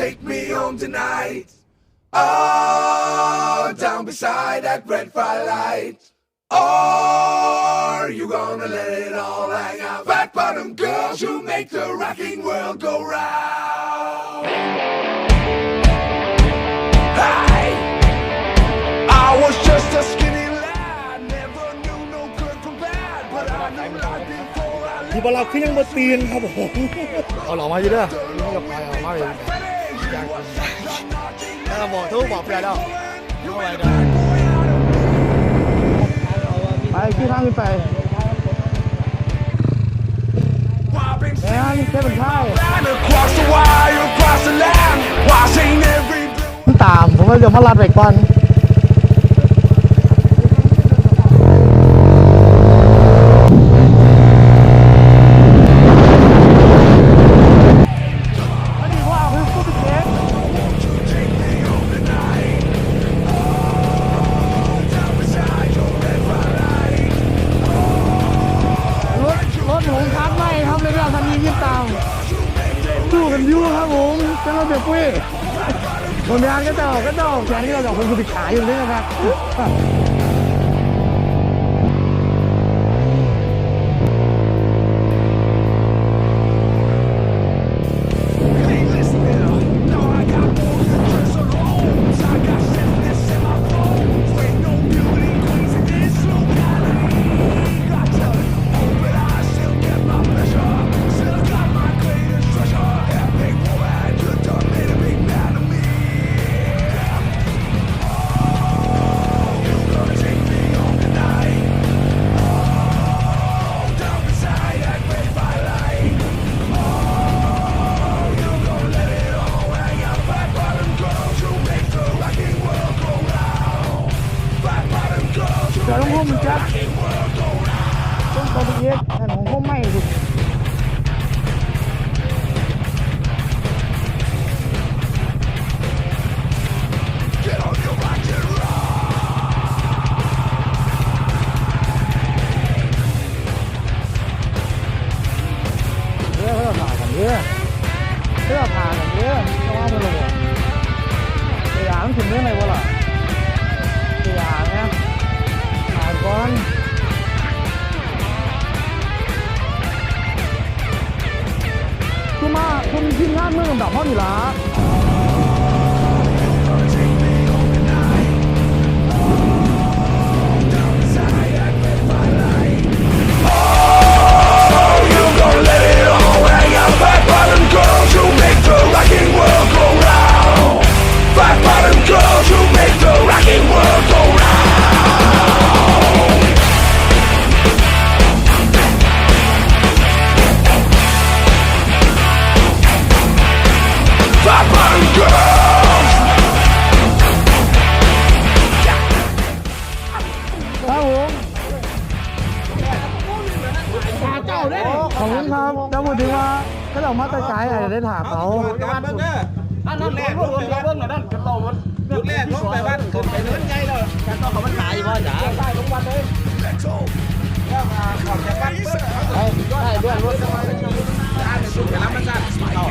take me home tonight? Oh, down beside that red firelight. Or you gonna let it all hang out? Fat bottom girls who make the rocking world go round. Hey, I was just a skinny lad, never knew no good from bad, but I knew life before I ที่ lived. บอลเราขึ้นยังบนตีนครับผมเอาหลอกมาอยู่เด้อนี่กับไปเอามาเลยอยากกิน แล้วก็บอกทุกบอกเพื่อนแล้วเอาไปเด้อไปขึ้นทางขึ้นไป Robbing แอนเจ้าเป็นไข้ Line across the wire, across the land, watching every blue. มันตามผมก็เดี๋ยวมาลัดไปก่อน สู้กันยู่ครับผมจะเราเดือดปุ้ยคนงานก็จะออกก็จะออกแขนที่เราจะออกคนสุดขายอยู่นี่นะครับ มจัดต้องตะเกียบแต่ของพุ่มไม่ดูเรื่องเรื่อผ่านเยอะเรื่องผ่ากันเยอาะว่ามันลงตัวอย่างถึงเรื่องอะไรวะล่ะ คุณทีมงานเมืองลำดับพ่อดีละครับ ขอบคุณครับแล้วพูดถึงว่าถ้าเรามาตะกายอาจจะได้ถามเขาบ้านเบิ่งเด้ออันนั้นแรกลงไปเบิ่งน่ะนั่นกันโตมันจุดแรกลงไปบ้านขึ้นไปเนินใหญ่แล้วกันต้องเขามันขายบ่จ๋าได้ลงวันเลยแล้วมาขอบจากบ้านเบิ่งได้ด้วยรถจะมาเป็นยังไงได้สุดแต่ละมันสั่นเอา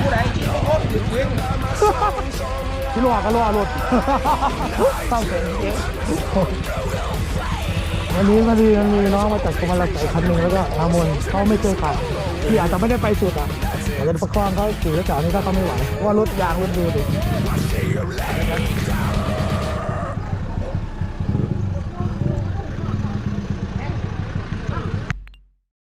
ผู้ใดที่โคตรถึงเพียงที่รัวก็รัวรถต้องเป็นเจ๊ วันนี้มันมีมันมีน้องมาจากกรมละสายคันหนึ่งแล้วก็อามนเขาไม่เคยขับที่อาจจะไม่ได้ไปสุดอะอาจจะประคองเขาขี่แล้วจากนี้ก็เขาไม่ไหวเพราะว่ารถยางรถดูดิ